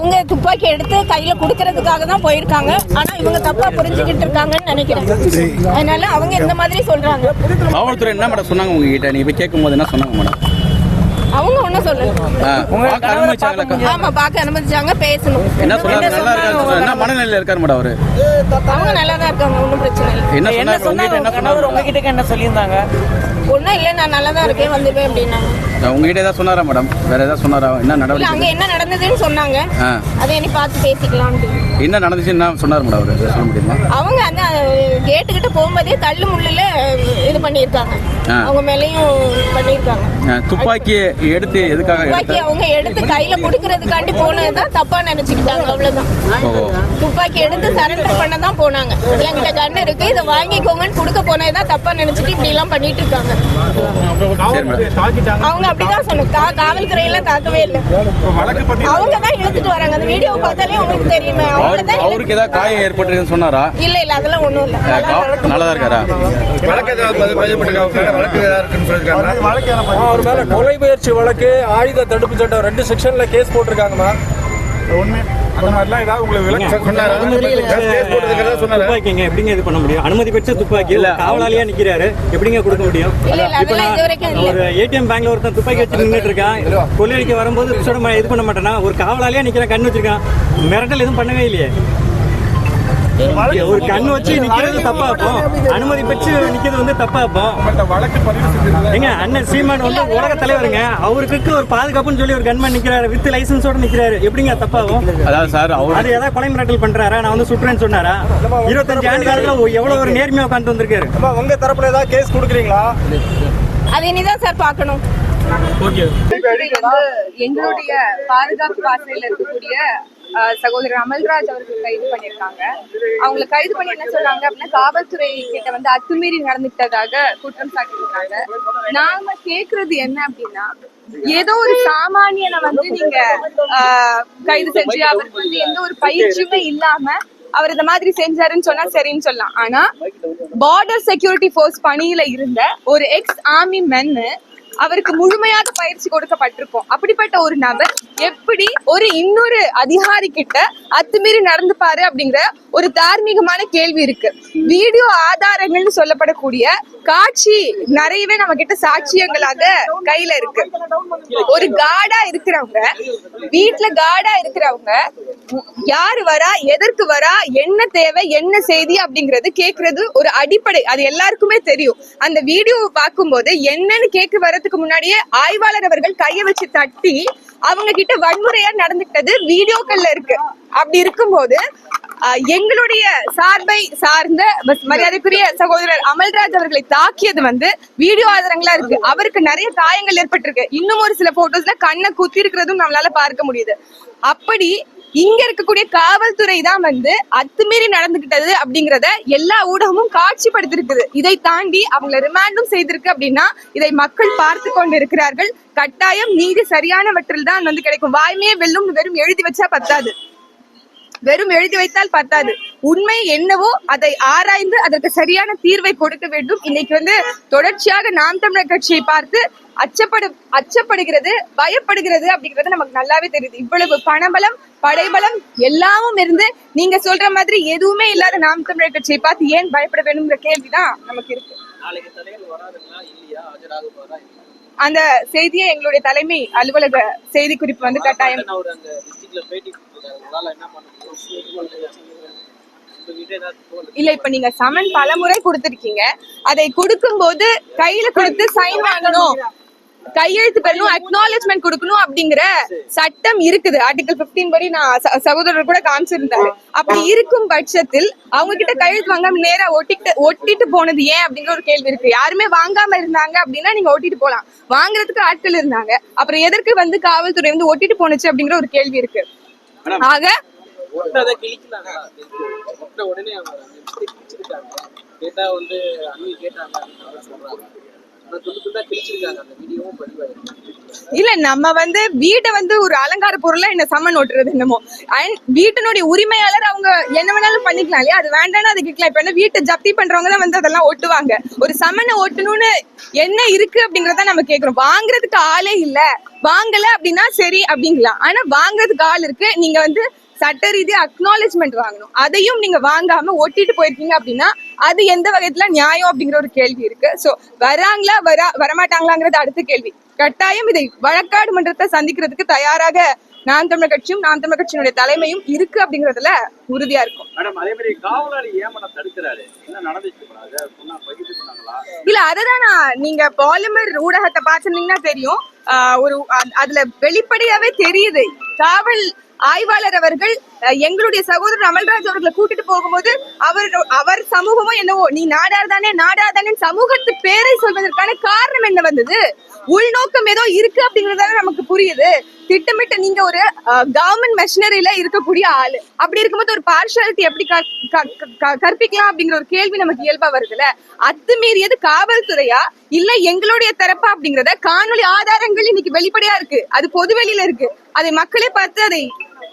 அவங்க துப்பாக்கி எடுத்து கையில குடுக்கறதுக்காக தான் போயிருக்காங்க. ஆனா இவங்க தப்பா புரிஞ்சுக்கிட்டு இருக்காங்கன்னு நினைக்கிறேன். அதனால அவங்க இந்த மாதிரி சொல்றாங்க. காவல்துறை என்ன மேடம் சொன்னாங்க உங்ககிட்ட? நீங்க போய் கேட்கும் போது என்ன சொன்னாங்க மேடம்? அவங்க ஒன்னும் சொல்லல ஆ, பார்க்க அனுமதிச்சாங்களா? ஆமா பார்க்க அனுமதிச்சாங்க பேசணும். என்ன சொன்னாங்க நல்லா இருக்காரு. என்ன மனநிலையில இருக்காரு மேடம் அவரு? அவங்க நல்லா தான் இருக்காங்க ஒன்றும் பிரச்சனை இல்லை. என்ன என்ன சொன்னாங்க என்ன கணவர் சொன்னாங்க உங்ககிட்ட என்ன சொல்லியிருந்தாங்க? ஒன்றும் இல்லை நான் நல்லா தான் இருக்கேன் வந்துடுவேன் அப்படின்னாங்க. உங்ககிட்ட ஏதாவது சொன்னாரா மேடம்? வேற ஏதாவது சொன்னாரா? என்ன நடவடிக்கை அங்க என்ன நடந்ததுன்னு சொன்னாங்க. அதை இனி பார்த்து பேசிக்கலாம் என்ன நடந்துச்சு என்ன சொன்னார் மேடம் அவரு? சொல்ல முடியுமா? அவங்க அந்த கேட்டுக்கிட்ட போகும்போதே தள்ளு முள்ளுல இது பண்ணியிருக்காங்க. அவங்க மேலேயும் பண்ணியிருக்காங்க. ஆ, எடுத்து எதுக்காக துப்பாக்கி எடுத்து அவங்க எடுத்து கையில குடுக்கறதுக்காண்டி போனதுதான் தப்பா நினைச்சுக்கிட்டாங்க அவ்வளவுதான். துப்பாக்கி எடுத்து சரண்டர் பண்ண தான் போனாங்க. என்கிட்ட கண்ணு இருக்கு இதை வாங்கிக்கோங்கன்னு கொடுக்க போனதுதான் தப்பா நினைச்சிட்டு இப்படி எல்லாம் பண்ணிட்டு இருக்காங்க. அவங்க அப்படிதான் சொன்னாங்க. காவல்துறை எல்லாம் தாக்கவே இல்லை. அவங்க தான் இழுத்துட்டு வராங்க. அந்த வீடியோ பார்த்தாலே உங்களுக்கு தெரியுமே. அவங்க தான் அவருக்கு ஏதாவது காயம் ஏற்பட்டிருக்குன்னு சொன்னாரா? இல்ல இல்ல அதெல்லாம் ஒண்ணும் இல்ல. நல்லா தான் இருக்காரா? வழக்கு வழக்கு அவர் மேல கொலை முயற்சி வழக்கு ஆயுத தடுப்பு சட்டம் ரெண்டு செக்ஷன்ல கேஸ் போட்டிருக்காங்கம்மா. துப்பாக்கிங்க எப்படிங்க இது பண்ண முடியும்? அனுமதி பெற்ற துப்பாக்கி இல்ல காவலாளியா நிக்கிறாரு எப்படிங்க கொடுக்க முடியும்? ஒரு ஏடிஎம் பேங்க்ல ஒருத்தன் துப்பாக்கி வச்சு நின்னுட்டு இருக்கான். கொள்ளையடிக்க வரும்போது இது பண்ண மாட்டானா? ஒரு காவலாளியா நிக்கிறான் கண்ணு வச்சிருக்கான். மிரட்டல் எதுவும் பண்ணவே இல்லையே. ஒரு கண்ணு வச்சு நிக்கிறது தப்பா இருக்கும். அனுமதி பெற்று நிக்கிறது வந்து தப்பா இருக்கும். ஏங்க அண்ணன் சீமான் வந்து உலக தலைவருங்க. அவருக்கு ஒரு பாதுகாப்புன்னு சொல்லி ஒரு கன்மேன் நிக்கிறாரு. வித் லைசன்ஸோட நிக்கிறாரு. எப்படிங்க தப்பாகும்? அதாவது சார் அவர் அது ஏதாவது கொலை மிரட்டல் பண்றாரா? நான் வந்து சுட்டுறேன்னு சொன்னாரா? இருபத்தஞ்சு ஆண்டு காலத்துல எவ்வளவு ஒரு நேர்மையா உட்காந்து வந்திருக்காரு? அம்மா உங்க தரப்புல ஏதாவது கேஸ் கொடுக்குறீங்களா? அது இனிதான் சார் பார்க்கணும். வந்து எங்களுடைய பாதுகாப்பு பாசறையில் இருக்கக்கூடிய சகோதரர் அமல்ராஜ் அவர்கள் கைது பண்ணியிருக்காங்க. அவங்களை கைது பண்ணி என்ன சொல்றாங்க அப்படின்னா காவல்துறை கிட்ட வந்து அத்துமீறி நடந்துட்டதாக குற்றம் சாட்டியிருக்காங்க. நாம கேக்குறது என்ன அப்படின்னா ஏதோ ஒரு சாமானியனை வந்து நீங்க கைது செஞ்சு அவருக்கு வந்து எந்த ஒரு பயிற்சியுமே இல்லாம அவர் இந்த மாதிரி செஞ்சாருன்னு சொன்னா சரின்னு சொல்லலாம். ஆனா பார்டர் செக்யூரிட்டி ஃபோர்ஸ் பணியில இருந்த ஒரு எக்ஸ் ஆர்மி மென்னு அவருக்கு முழுமையாக பயிற்சி கொடுக்கப்பட்டிருக்கும். அப்படிப்பட்ட ஒரு நபர் எப்படி ஒரு இன்னொரு அதிகாரி கிட்ட அத்துமீறி நடந்துப்பாரு அப்படிங்கிற ஒரு தார்மீகமான கேள்வி இருக்கு. வீடியோ ஆதாரங்கள்னு சொல்லப்படக்கூடிய காட்சி நிறையவே நம்ம கிட்ட சாட்சியங்களாக கையில இருக்கு. ஒரு காடா இருக்கிறவங்க வீட்டுல காடா இருக்கிறவங்க யாரு வரா எதற்கு வரா என்ன தேவை என்ன செய்தி அப்படிங்கறது கேக்குறது ஒரு அடிப்படை. அது எல்லாருக்குமே தெரியும். அந்த வீடியோவை பார்க்கும்போது என்னன்னு கேட்க வர்றதுக்கு முன்னாடியே ஆய்வாளர் அவர்கள் கையை வச்சு தட்டி அவங்க கிட்ட வன்முறையா நடந்துக்கிட்டது வீடியோக்கள்ல இருக்கு. அப்படி இருக்கும்போது எங்களுடைய சார்பை சார்ந்த மரியாதைக்குரிய சகோதரர் அமல்ராஜ் அவர்களை தாக்கியது வந்து வீடியோ ஆதாரங்களா இருக்கு. அவருக்கு நிறைய காயங்கள் ஏற்பட்டிருக்கு. இன்னும் ஒரு சில போட்டோஸ்ல கண்ணை குத்தி இருக்கிறதும் நம்மளால பார்க்க முடியுது. அப்படி இங்க இருக்கக்கூடிய காவல்துறை தான் வந்து அத்துமீறி நடந்துகிட்டது அப்படிங்கறத எல்லா ஊடகமும் காட்சிப்படுத்திருக்குது. இதை தாண்டி அவங்களை ரிமாண்டும் செய்திருக்கு அப்படின்னா இதை மக்கள் பார்த்து கொண்டு இருக்கிறார்கள் கட்டாயம் நீதி சரியானவற்றில் தான் வந்து கிடைக்கும். வாய்மையே வெல்லும் வெறும் எழுதி வச்சா பத்தாது. வெறும் எழுதி வைத்தால் பத்தாது. உண்மை என்னவோ அதை ஆராய்ந்து அதற்கு சரியான தீர்வை கொடுக்க வேண்டும். இன்னைக்கு வந்து தொடர்ச்சியாக நாம் தமிழர் கட்சியை பார்த்து அச்சப்படு அச்சப்படுகிறது பயப்படுகிறது அப்படிங்கிறது நமக்கு நல்லாவே தெரியுது. இவ்வளவு பணபலம் படைபலம் எல்லாமும் இருந்து நீங்க சொல்ற மாதிரி எதுவுமே இல்லாத நாம் தமிழர் கட்சியை பார்த்து ஏன் பயப்பட வேணுங்கிற கேள்விதான் நமக்கு இருக்கு. அந்த செய்தியை எங்களுடைய தலைமை அலுவலக செய்தி குறிப்பு வந்து கட்டாயம் இல்ல இப்ப நீங்க சமன் பலமுறை கொடுத்திருக்கீங்க. அதை கொடுக்கும் போது கையில கொடுத்து சைன் வாங்கணும். கையெழுத்து பெறணும் அக்னாலேஜ்மெண்ட் கொடுக்கணும் அப்படிங்கிற சட்டம் இருக்குது. ஆர்டிகல் 15 படி நான் சகோதரர் கூட காமிச்சிருந்தாரு. அப்படி இருக்கும் பட்சத்தில் அவங்க கிட்ட கையெழுத்து வாங்காம நேரா ஒட்டிட்டு ஒட்டிட்டு போனது ஏன் அப்படிங்கிற ஒரு கேள்வி இருக்கு. யாருமே வாங்காம இருந்தாங்க அப்படின்னா நீங்க ஒட்டிட்டு போலாம். வாங்குறதுக்கு ஆட்கள் இருந்தாங்க. அப்புறம் எதற்கு வந்து காவல்துறை வந்து ஒட்டிட்டு போனுச்சு அப்படிங்கிற ஒரு கேள்வி இருக்கு. ஆக உடனே அவங்க கேட்டா வந்து அண்ணி கேட்டாங்க இல்ல நம்ம வந்து வீட்டை வந்து ஒரு அலங்கார பொருளா என்ன சம்மன் ஓட்டுறது என்னமோ? அண்ட் வீட்டினுடைய உரிமையாளர் அவங்க என்ன வேணாலும் பண்ணிக்கலாம் இல்லையா? அது வேண்டாம்னு அது கேட்கலாம். இப்ப என்ன வீட்டை ஜப்தி பண்றவங்க தான் வந்து அதெல்லாம் ஒட்டுவாங்க ஒரு சம்மனை ஓட்டணும்னு என்ன இருக்கு அப்படிங்கறத நம்ம கேக்குறோம் வாங்குறதுக்கு ஆளே இல்ல. வாங்கல அப்படின்னா சரி அப்படிங்கலாம். ஆனா வாங்குறதுக்கு ஆள் இருக்கு. நீங்க வந்து சட்ட ரீதியா அக்னாலேஜ்மெண்ட் வாங்கணும். அதையும் நீங்க வாங்காம ஒட்டிட்டு போயிருக்கீங்க அப்படின்னா அது எந்த வகைத்துல நியாயம் அப்படிங்கிற ஒரு கேள்வி இருக்கு. சோ வராங்களா வரா வரமாட்டாங்களாங்கிறது அடுத்த கேள்வி. கட்டாயம் இதை வழக்காடு மன்றத்தை சந்திக்கிறதுக்கு தயாராக நாம் தமிழர் கட்சியும் நாம் தமிழர் கட்சியினுடைய தலைமையும் இருக்கு அப்படிங்கறதுல உறுதியா இருக்கும். இல்ல அதுதான் நான் நீங்க பாலிமர் ஊடகத்தை பார்த்திருந்தீங்கன்னா தெரியும். ஒரு அதுல வெளிப்படையாவே தெரியுது. காவல் ஆய்வாளர் அவர்கள் அஹ், எங்களுடைய சகோதரர் அமல்ராஜ் அவர்களை கூட்டிட்டு போகும்போது அவர் அவர் சமூகமோ என்னவோ நீ நாடார் தானே நாடார் தானே சமூகத்து பேரை சொல்வதற்கான காரணம் என்ன வந்தது? உள்நோக்கம் ஏதோ இருக்கு அப்படிங்கறதால நமக்கு புரியுது. திட்டமிட்டு நீங்க ஒரு கவர்மெண்ட் மெஷினரியில இருக்கக்கூடிய ஆளு. அப்படி இருக்கும்போது ஒரு பார்ஷாலிட்டி எப்படி க- க- க- கற்பிக்கலாம் அப்படிங்கிற ஒரு கேள்வி நமக்கு இயல்பா வருதுல்ல? அத்துமீறியது காவல்துறையா? இல்ல எங்களுடைய தரப்பா அப்படிங்கறத காணொளி ஆதாரங்கள் இன்னைக்கு வெளிப்படையா இருக்கு. அது பொதுவெளியில இருக்கு. அதை மக்களே பார்த்து அதை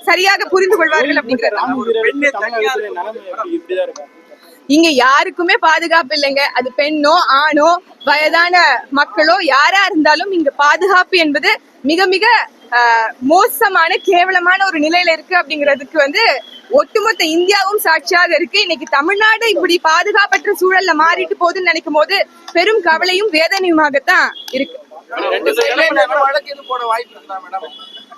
சரியாக புரிந்து கொள்வார்கள் அப்படிங்கறது. இங்க யாருக்குமே பாதுகாப்பு இல்லைங்க. அது பெண்ணோ ஆணோ வயதான மக்களோ யாரா இருந்தாலும் இங்க பாதுகாப்பு என்பது மிக மிக ஆஹ், மோசமான கேவலமான ஒரு நிலையில இருக்கு அப்படிங்கிறதுக்கு வந்து ஒட்டுமொத்த இந்தியாவும் சாட்சியாக இருக்கு. இன்னைக்கு தமிழ்நாடு இப்படி பாதுகாப்பற்ற சூழல்ல மாறிட்டு போகுதுன்னு நினைக்கும் போது பெரும் கவலையும் வேதனையுமாகத்தான் இருக்கு.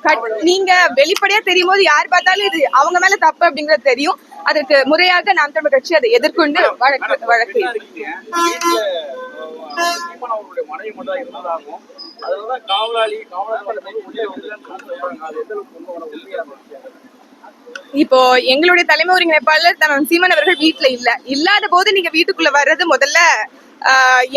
கட்- நீங்க வெளிப்படையா தெரியும் போது யார் பார்த்தாலும் இது அவங்க மேல தப்பு அப்படிங்கறது தெரியும். அதற்கு முறையாக நாம் தமிழ் கட்சி அதை எதிர்கொண்டு வழக்கு வழக்கு வீட்டுல இப்போ எங்களுடைய தலைமை ஒருங்கிணைப்பாளர் சீமன் அவர்கள் வீட்ல இல்ல. இல்லாத போது நீங்க வீட்டுக்குள்ள வர்றது முதல்ல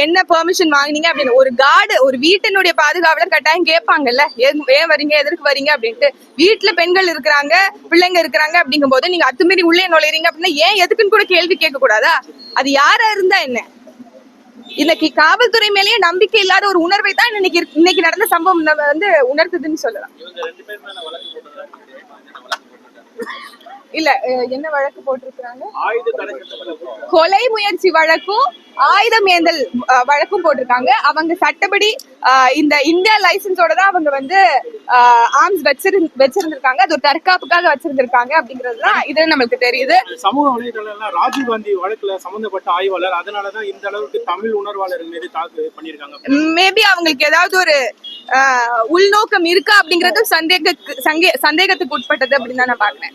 என்ன பெர்மிஷன் வாங்குனீங்க அப்படின்னு. ஒரு கார்டு ஒரு வீட்டினுடைய பாதுகாவலர் கட்டாயம் கேட்பாங்கல்ல. ஏன் ஏன் வரீங்க எதற்கு வரீங்க அப்படின்ட்டு. வீட்டுல பெண்கள் இருக்கிறாங்க பிள்ளைங்க இருக்கிறாங்க அப்படிங்கும் போது நீங்க அத்துமீறி உள்ளே நுழையறீங்க அப்படின்னா ஏன் எதுக்குன்னு கூட கேள்வி கேட்க கூடாதா அது யாரா இருந்தா என்ன? இன்னைக்கு காவல்துறை மேலேயே நம்பிக்கை இல்லாத ஒரு உணர்வை தான் இன்னைக்கு இன்னைக்கு நடந்த சம்பவம் நம்ம வந்து உணர்த்துதுன்னு சொல்லலாம். இல்ல என்ன வழக்கு போட்டிருக்கிறாங்க? ஆயுத தடை சட்டத்தில் கொலை முயற்சி வழக்கும் ஆயுதம் ஏந்தல் வழக்கும் போட்டிருக்காங்க. அவங்க சட்டப்படி இந்த இந்தியா லைசன்ஸோட தான் அவங்க வந்து ஆர்ம்ஸ் வச்சிரு வச்சிருந்திருக்காங்க. அது ஒரு தற்காப்புக்காக வச்சிருந்திருக்காங்க அப்படிங்கிறது தான் இது நம்மளுக்கு தெரியுது. சமூக வலைதளம்லாம் ராஜீவ் காந்தி வழக்குல சம்பந்தப்பட்ட ஆய்வாளர் அதனாலதான் இந்த அளவுக்கு தமிழ் உணர்வாளர்கள் மீது தாக்கு பண்ணியிருக்காங்க. மேபி அவங்களுக்கு ஏதாவது ஒரு உள்நோக்கம் இருக்கா அப்படிங்கறதும் சந்தேக சந்தேகத்துக்கு உட்பட்டது அப்படின்னு தான் நான் பாக்குறேன்